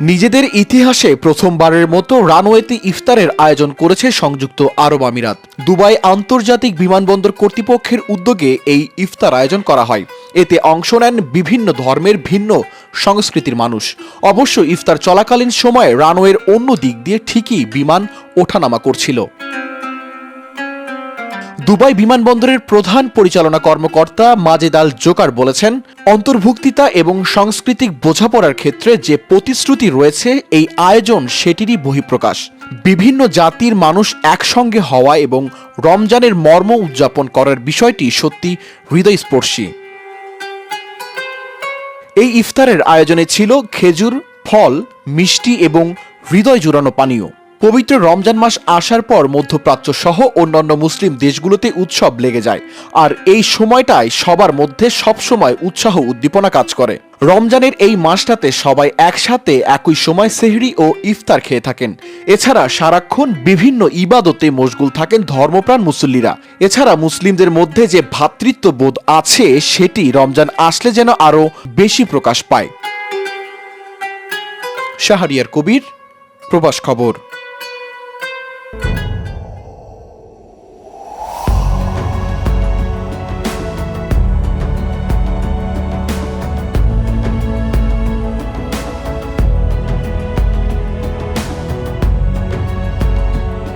নিজেদের ইতিহাসে প্রথমবারের মতো রানওয়েতে ইফতারের আয়োজন করেছে সংযুক্ত আরব আমিরাত। দুবাই আন্তর্জাতিক বিমানবন্দর কর্তৃপক্ষের উদ্যোগে এই ইফতার আয়োজন করা হয়। এতে অংশ নেন বিভিন্ন ধর্মের ভিন্ন সংস্কৃতির মানুষ। অবশ্য ইফতার চলাকালীন সময়ে রানওয়ের অন্য দিক দিয়ে ঠিকই বিমান ওঠানামা করছিল। দুবাই বিমানবন্দরের প্রধান পরিচালনা কর্মকর্তা মাজেদ আল জোকার বলেছেন, অন্তর্ভুক্তিতা এবং সাংস্কৃতিক বোঝাপড়ার ক্ষেত্রে যে প্রতিশ্রুতি রয়েছে, এই আয়োজন সেটিরই বহিঃপ্রকাশ। বিভিন্ন জাতির মানুষ একসঙ্গে হওয়া এবং রমজানের মর্ম উদযাপন করার বিষয়টি সত্যি হৃদয়স্পর্শী। এই ইফতারের আয়োজনে ছিল খেজুর, ফল, মিষ্টি এবং হৃদয় জুড়ানো পানীয়। পবিত্র রমজান মাস আসার পর মধ্যপ্রাচ্য সহ অন্যান্য মুসলিম দেশগুলোতে উৎসব লেগে যায়। আর এই সময়টায় সবার মধ্যে সবসময় উৎসাহ উদ্দীপনা কাজ করে। রমজানের এই মাসটাতে সবাই একসাথে একই সময় সেহরি ও ইফতার খেয়ে থাকেন। এছাড়া সারাক্ষণ বিভিন্ন ইবাদতে মশগুল থাকেন ধর্মপ্রাণ মুসল্লিরা। এছাড়া মুসলিমদের মধ্যে যে ভ্রাতৃত্ববোধ আছে, সেটি রমজান আসলে যেন আরও বেশি প্রকাশ পায়। শাহরিয়ার কবির, প্রবাস খবর।